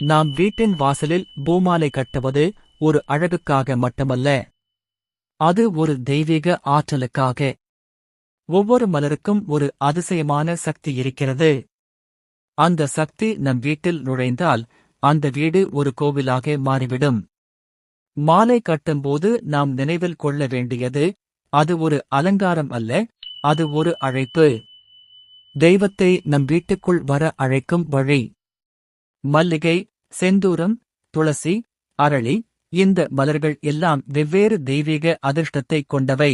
நாம் வீட்டின் வாசலில் பூமாலை கட்டுவது ஒரு அழகுக்காக மட்டுமல்ல. அது ஒரு தெய்வீக ஆற்றலுக்காக. ஒவ்வொரு மலருக்கும் ஒரு அதிசயமான சக்தி இருக்கிறது. அந்த சக்தி நம் வீட்டில் நுழைந்தால் அந்த வீடு ஒரு கோவிலாக மாறிவிடும். மாலை கட்டும்போது நாம் நினைவில் கொள்ள வேண்டியது அது ஒரு அலங்காரம் அல்ல அது ஒரு அழைப்பு. தெய்வத்தை நம் வீட்டுக்குள் வர அழைக்கும் வழி. மல்லிகை செந்தூரம் துளசி அரளி இந்த மலர்கள் எல்லாம் வெவ்வேறு தெய்வீக அதிர்ஷ்டத்தை கொண்டவை.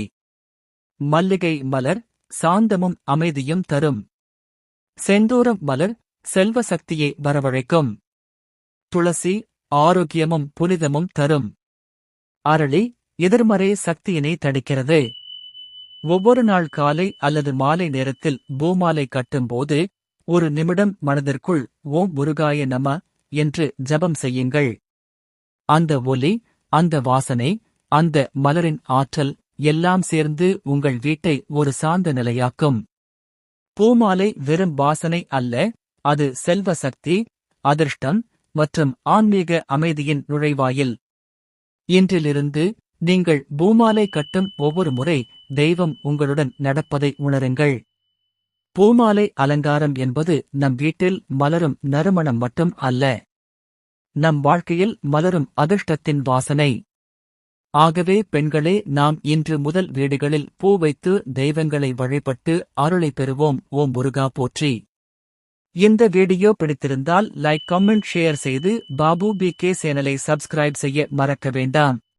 மல்லிகை மலர் சாந்தமும் அமைதியும் தரும். செந்தூரம் மலர் செல்வ சக்தியை வரவழைக்கும். துளசி ஆரோக்கியமும் புனிதமும் தரும். அரளி எதிர்மறை சக்தியினை தடுக்கிறது ஒவ்வொரு நாள் காலை அல்லது மாலை நேரத்தில் பூமாலை கட்டும்போது ஒரு நிமிடம் மனதிற்குள் ஓம் முருகாய நம என்று ஜபம் செய்யுங்கள். அந்த ஒலி அந்த வாசனை அந்த மலரின் ஆற்றல் எல்லாம் சேர்ந்து உங்கள் வீட்டை ஒரு சாந்த நிலையாக்கும். பூமாலை வெறும் வாசனை அல்ல அது செல்வ சக்தி அதிர்ஷ்டம் மற்றும் ஆன்மீக அமைதியின் நுழைவாயில். இன்றிலிருந்து நீங்கள் பூமாலை கட்டும் ஒவ்வொரு முறை தெய்வம் உங்களுடன் நடப்பதை உணருங்கள். பூமாலை அலங்காரம் என்பது நம் வீட்டில் மலரும் நறுமணம் மட்டும் அல்ல. நம் வாழ்க்கையில் மலரும் அதிர்ஷ்டத்தின் வாசனை. ஆகவே பெண்களே நாம் இன்று முதல் வீடுகளில் பூ வைத்து தெய்வங்களை வழிபட்டு அருளை பெறுவோம். ஓம் முருகா போற்றி. இந்த வீடியோ பிடித்திருந்தால் லைக் கமெண்ட் ஷேர் செய்து பாபு பி கே சேனலை சப்ஸ்கிரைப் செய்ய மறக்க வேண்டாம்.